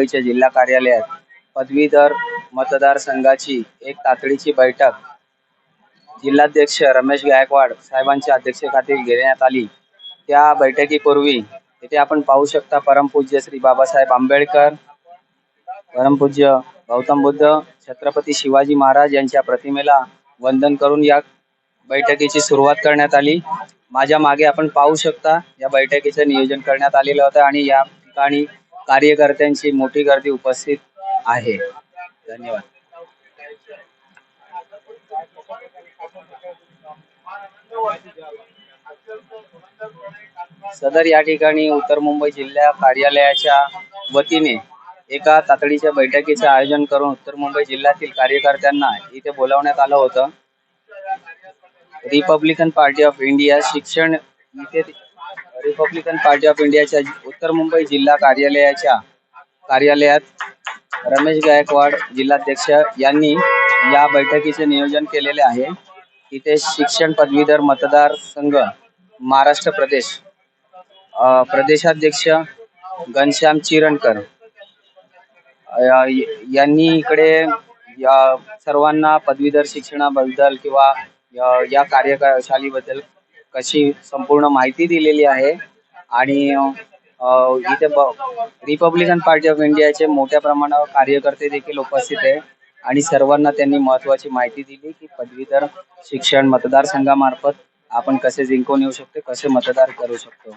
मुंबईच्या जिल्हा कार्यालयात पदवीधर मतदारसंघाची एक तातडीची बैठक. जिल्हाध्यक्ष रमेश गायकवाड साहेबांच्या अध्यक्षतेखाली घेण्यात आली. त्या बैठकीपूर्वी इथे आपण पाहू शकता परमपूज्य श्री बाबासाहेब आंबेडकर परमपूज्य गौतम बुद्ध छत्रपती शिवाजी महाराज यांच्या प्रतिमेला वंदन करून या बैठकीची सुरुवात करण्यात आली. माझ्या मागे आपण पाहू शकता या बैठकीचं नियोजन करण्यात आलेलं होतं आणि या ठिकाणी कार्यकर्त्यांची मोठी गर्दी उपस्थित आहे. धन्यवाद. सदर या ठिकाणी उत्तर मुंबई जिल्हा कार्यालयाच्या वतीने एका तातडीच्या बैठकीचे आयोजन करून उत्तर मुंबई जिल्ह्यातील कार्यकर्त्यांना इथे बोलावण्यात आलं होतं. रिपब्लिकन पार्टी ऑफ इंडिया शिक्षण इथे रिपब्लिकन पार्टी ऑफ इंडियाच्या उत्तर मुंबई जिल्हा कार्यालयाच्या कार्यालयात रमेश गायकवाड जिल्हाध्यक्ष यांनी या बैठकीचे नियोजन केलेले आहे. इथे शिक्षण पदवीधर मतदार संघ महाराष्ट्र प्रदेश प्रदेशाध्यक्ष घनश्याम चिरणकर यांनी इकडे या सर्वांना पदवीधर शिक्षणाबद्दल किंवा या- कार्यशालीबद्दल कार्यशाळेबद्दल कशी संपूर्ण माहिती दिलेली आहे. आणि इथे रिपब्लिकन पार्टी ऑफ इंडियाचे मोठ्या प्रमाणावर कार्यकर्ते देखील उपस्थित आहे. आणि सर्वांना त्यांनी महत्वाची माहिती दिली की पदवीधर शिक्षण मतदारसंघामार्फत आपण कसे जिंकून येऊ शकतो कसे मतदार करू शकतो.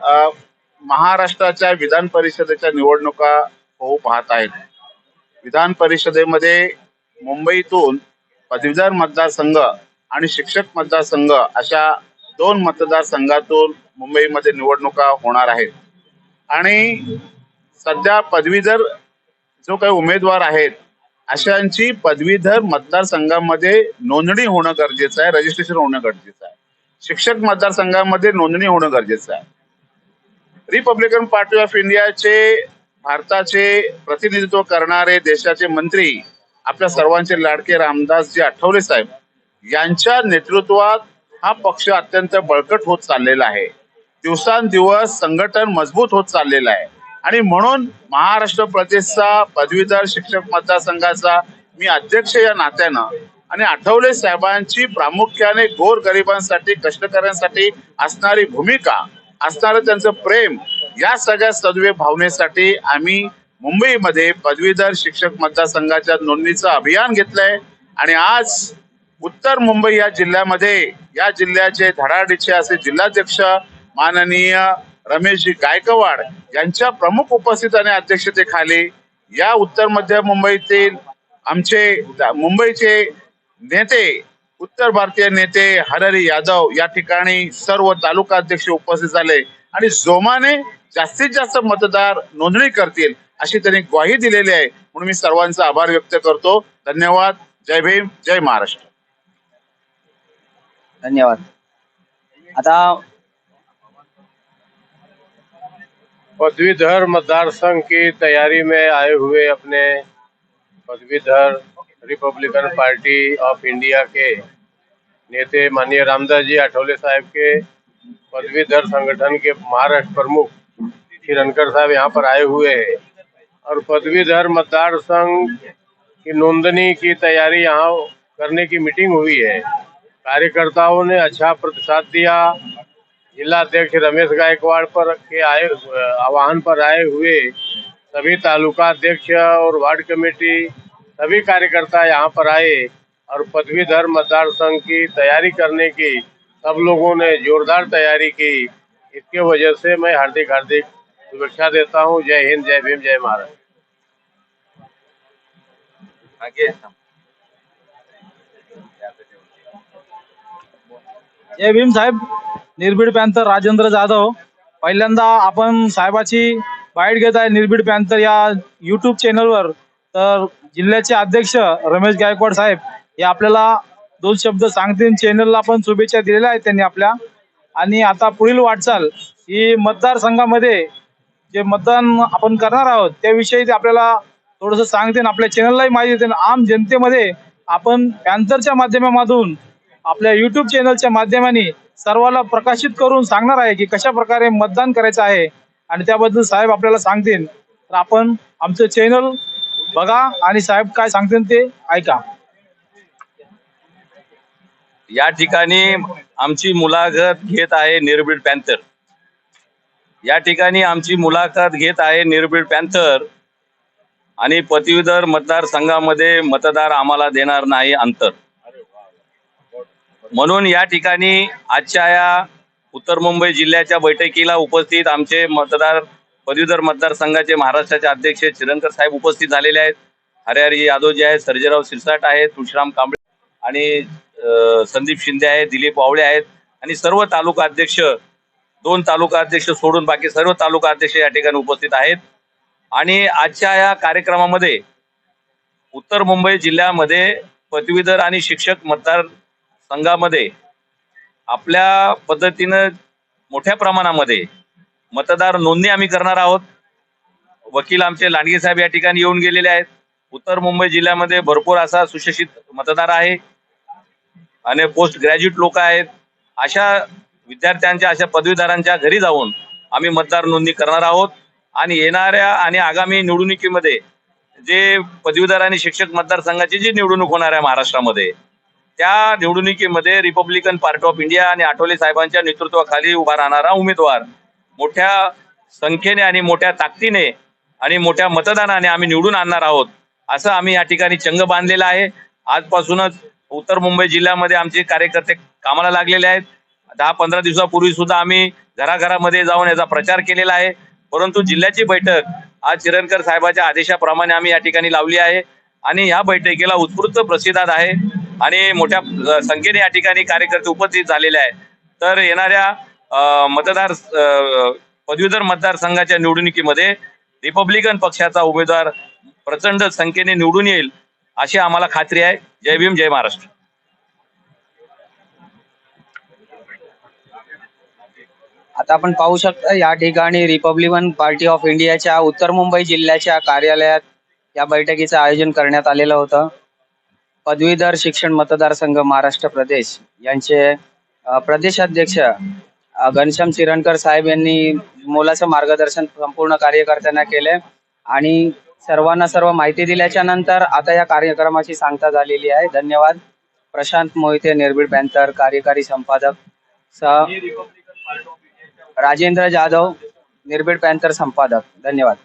अ, महाराष्ट्राच्या विधान परिषदेच्या निवडणुका होऊ पाहत आहेत. विधान परिषदेमध्ये मुंबईतून पदवीधर मतदारसंघ आणि शिक्षक मतदारसंघ अशा दोन मतदारसंघातून मुंबईमध्ये निवडणुका होणार आहेत. आणि सध्या पदवीधर जो काही उमेदवार आहेत अशांची पदवीधर मतदारसंघामध्ये नोंदणी होणं गरजेचं आहे रजिस्ट्रेशन होणं गरजेचं आहे. शिक्षक मतदारसंघामध्ये नोंदणी होणं गरजेचं आहे. रिपब्लिकन पार्टी ऑफ इंडियाचे भारताचे प्रतिनिधित्व करणारे देशाचे मंत्री आपल्या सर्वांचे लाडके रामदासजी आठवले साहेब यांच्या नेतृत्वात हा पक्ष अत्यंत बळकट होत चाललेला आहे. दिवसांदिवस संघटन मजबूत होत चाललेलं आहे. आणि म्हणून महाराष्ट्र प्रदेशचा पदवीधर शिक्षक मतदारसंघाचा मी अध्यक्ष या नात्यानं आणि आठवले साहेबांची प्रामुख्याने गोर गरिबांसाठी कष्टकऱ्यांसाठी असणारी भूमिका असणारं त्यांचं प्रेम या सगळ्या सद्वे भावनेसाठी आम्ही मुंबईमध्ये पदवीधर शिक्षक मतदारसंघाच्या नोंदणीचं अभियान घेतलंय. आणि आज उत्तर मुंबई या जिल्ह्यामध्ये या जिल्ह्याचे धडाडीचे असे जिल्हाध्यक्ष माननीय रमेशजी गायकवाड यांच्या प्रमुख उपस्थित आणि अध्यक्षतेखाली या उत्तर मध्य मुंबईतील आमचे मुंबईचे नेते उत्तर भारतीय नेते हरहरी यादव या ठिकाणी सर्व तालुका अध्यक्ष उपस्थित झाले आणि जोमाने जास्तीत जास्त मतदार नोंदणी करतील अशी त्यांनी ग्वाही दिलेली आहे. म्हणून मी सर्वांचा आभार व्यक्त करतो. धन्यवाद. जय भीम. जय महाराष्ट्र. धन्यवाद। आता पदवीधर मतदार संघ की तैयारी में आए हुए अपने पदवीधर रिपब्लिकन पार्टी ऑफ़ इंडिया के नेते माननीय रामदास जी आठवले साहब के पदवीधर संगठन के महाराष्ट्र प्रमुख श्री रनकर साहब यहाँ पर आए हुए हैं। और पदवीधर मतदार संघ की नोंदनी की तैयारी यहाँ करने की मीटिंग हुई है। कार्यकर्ताओं ने अच्छा प्रतिसाद दिया। जिला अध्यक्ष रमेश गायकवाड़ पर के आए, आह्वान पर आए हुए सभी तालुका अध्यक्ष और वार्ड कमेटी, सभी कार्यकर्ता यहाँ पर आए और पदवीधर मतदार संघ की तैयारी करने की, सब लोगों ने जोरदार तैयारी की। इसके वजह से मैं हार्दिक हार्दिक शुभेच्छा देता हूँ। जय हिंद, जय भीम, जय महाराष्ट्र। जय भीम साहेब निर्भीड पॅन्थर राजेंद्र जाधव. पहिल्यांदा आपण साहेबाची बाईट घेत आहे निर्भीड पॅन्थर या युट्यूब चॅनलवर तर जिल्ह्याचे अध्यक्ष रमेश गायकवाड साहेब हे आपल्याला दोन शब्द सांगतील. चॅनलला पण शुभेच्छा दिलेल्या आहेत त्यांनी आपल्या. आणि आता पुढील वाटचाल ही मतदारसंघामध्ये जे मतदान आपण करणार आहोत त्याविषयी ते आपल्याला थोडंसं सांगतील. आपल्या चॅनललाही माहिती देतील. आम जनतेमध्ये आपण पॅन्थरच्या माध्यमामधून आपल्या युट्यूब चॅनलच्या माध्यमाने सर्वांना प्रकाशित करून सांगणार आहे की कशा प्रकारे मतदान करायचं आहे. आणि त्याबद्दल साहेब आपल्याला सांगतील. तर आपण आमचं चॅनल बघा आणि साहेब काय सांगतील ते ऐका. या ठिकाणी आमची मुलाखत घेत आहे निर्भीड पॅन्थर. या ठिकाणी आमची मुलाखत घेत आहे निर्भीड पॅन्थर. आणि पदवीधर मतदारसंघामध्ये मतदार आम्हाला देणार नाही अंतर. म्हणून या ठिकाणी आजच्या या उत्तर मुंबई जिल्ह्याच्या बैठकीला उपस्थित आमचे मतदार पदवीधर मतदारसंघाचे महाराष्ट्राचे अध्यक्ष चिरंकर साहेब उपस्थित झालेले आहेत. हरिहरी यादव जे आहेत सर्जेराव सिरसाट आहेत तुळशीराम कांबळे आणि संदीप शिंदे आहेत दिलीप वावळे आहेत आणि सर्व तालुका अध्यक्ष दोन तालुका अध्यक्ष सोडून बाकी सर्व तालुका अध्यक्ष या ठिकाणी उपस्थित आहेत. आणि आजच्या या कार्यक्रमामध्ये उत्तर मुंबई जिल्ह्यामध्ये पदवीधर आणि शिक्षक मतदार संघामध्ये आपल्या पद्धतीनं मोठ्या प्रमाणामध्ये मतदार नोंदणी आम्ही करणार आहोत. वकील आमचे लांडगे साहेब या ठिकाणी येऊन गेलेले आहेत. उत्तर मुंबई जिल्ह्यामध्ये भरपूर असा सुशिक्षित मतदार आहे. आणि पोस्ट ग्रॅज्युएट लोक आहेत. अशा विद्यार्थ्यांच्या अशा पदवीधरांच्या घरी जाऊन आम्ही मतदार नोंदणी करणार आहोत. आणि येणाऱ्या आणि आगामी निवडणुकीमध्ये जे पदवीधर आणि शिक्षक मतदारसंघाची जी निवडणूक होणार आहे महाराष्ट्रामध्ये त्या निवडणुकीमध्ये रिपब्लिकन पार्टी ऑफ इंडिया आणि आठवले साहेबांच्या नेतृत्वाखाली उभा राहणारा उमेदवार मोठ्या संख्येने आणि मोठ्या ताकदीने आणि मोठ्या मतदानाने आम्ही निवडून आणणार आहोत असं आम्ही या ठिकाणी चंग बांधलेला आहे. आजपासूनच उत्तर मुंबई जिल्ह्यामध्ये आमचे कार्यकर्ते कामाला लागलेले आहेत. दहा पंधरा दिवसापूर्वी सुद्धा आम्ही घराघरामध्ये जाऊन याचा प्रचार केलेला आहे. परंतु जिल्ह्याची बैठक आज चिरणकर साहेबाच्या आदेशाप्रमाणे आम्ही या ठिकाणी लावली आहे. आणि ह्या बैठकीला उत्स्फूर्त प्रतिसाद आहे. आणि मोठ्या संख्येने या ठिकाणी कार्यकर्ते उपस्थित झालेले आहेत. तर येणाऱ्या मतदार पदवीधर मतदारसंघाच्या निवडणुकीमध्ये रिपब्लिकन पक्षाचा उमेदवार प्रचंड संख्येने निवडून येईल अशी आम्हाला खात्री आहे. जय भीम जय महाराष्ट्र. आता आपण पाहू शकता या ठिकाणी रिपब्लिकन पार्टी ऑफ इंडियाच्या उत्तर मुंबई जिल्ह्याच्या कार्यालयात या बैठकीचं आयोजन करण्यात आलेलं होतं. पदवीधर शिक्षण मतदारसंघ महाराष्ट्र प्रदेश यांचे प्रदेशाध्यक्ष घनश्याम चिरणकर साहेब यांनी मोलाचं मार्गदर्शन संपूर्ण कार्यकर्त्यांना केले आणि सर्वांना सर्व माहिती दिल्याच्या नंतर आता या कार्यक्रमाची सांगता झालेली आहे. धन्यवाद. प्रशांत मोहिते निर्भीड पॅन्थर कार्यकारी संपादक सह राजेंद्र जाधव निर्भीड पॅन्थर संपादक. धन्यवाद.